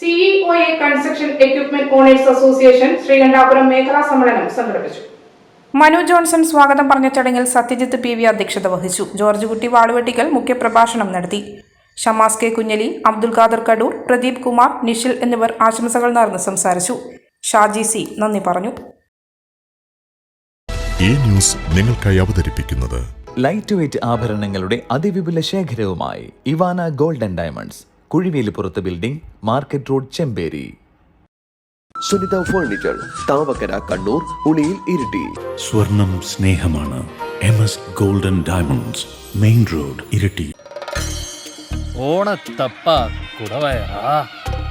CEOA construction equipment owners association Sreekandapuram മേഖലാ സമ്മേളനം സംഘടിപ്പിച്ചു. മനു ജോൺസൺ സ്വാഗതം പറഞ്ഞ ചടങ്ങിൽ സത്യജിത്ത് പി വി അധ്യക്ഷത വഹിച്ചു. ജോർജ് കുട്ടി വാളുവെട്ടിക്കൽ മുഖ്യപ്രഭാഷണം നടത്തി. ഷമാസ് കെ കുഞ്ഞലി അബ്ദുൽ ഖാദർ കടൂർ പ്രദീപ് കുമാർ നിഷിൽ എന്നിവർ ആശംസകൾ നേർന്ന് സംസാരിച്ചു. ഷാജി സി നന്ദി പറഞ്ഞു. ഈ ന്യൂസ് നിങ്ങൾക്കായി അവതരിപ്പിക്കുന്നത് ലൈറ്റ് വെയിറ്റ് ആഭരണങ്ങളുടെ അതിവിപുല ശേഖരവുമായി Ivana golden diamonds. Kuzhivelippurath building market road Chemperi. Sunitha furniture Thavakkara Kannur Uliyil Iritty. സ്വർണം സ്നേഹമാണ് M S golden diamonds main road Iritty. ഓണത്തപ്പ കുടവയറാ.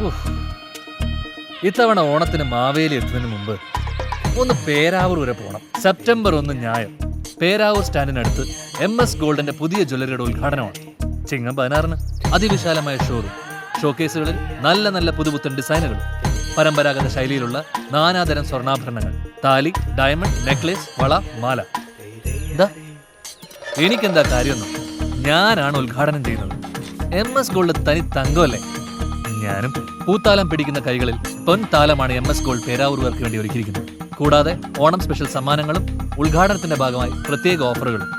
ഉഫ്. ഇത്തവണ ഓണത്തിന് മാവേലി എത്തുന്നതിന് മുമ്പ് ഒന്ന് പേരാവൂർ വരെ പോകണം സെപ്റ്റംബർ ഒന്ന് ഞായർ. പേരാവൂർ സ്റ്റാൻഡിനടുത്ത് എം എസ് ഗോൾഡിന്റെ പുതിയ ജ്വല്ലറിയുടെ ഉദ്ഘാടനമാണ്. ചിങ്ങം പതിനാറിന്. അതിവിശാലമായ ഷോറൂം. ഷോക്കേസുകളിൽ നല്ല നല്ല പുതുപുത്തൻ ഡിസൈനുകൾ പരമ്പരാഗത ശൈലിയിലുള്ള നാനാതരം സ്വർണാഭരണങ്ങൾ. താലി ഡയമണ്ട് നെക്ലേസ് വള മാല. എന്താ എനിക്കെന്താ കാര്യമൊന്നും? ഞാനാണ് ഉദ്ഘാടനം ചെയ്യുന്നത്. എം എസ് ഗോൾഡ് തനി തങ്കമല്ലേ? ഞാനും പൂത്താലം പിടിക്കുന്ന കൈകളിൽ പൊൻതാലമാണ് എം എസ് ഗോൾഡ് പേരാവൂർവർക്ക് വേണ്ടി ഒരുക്കിയിരിക്കുന്നത്. കൂടാതെ ഓണം സ്പെഷ്യൽ സമ്മാനങ്ങളും ഉദ്ഘാടനത്തിന്റെ ഭാഗമായി പ്രത്യേക ഓഫറുകളും.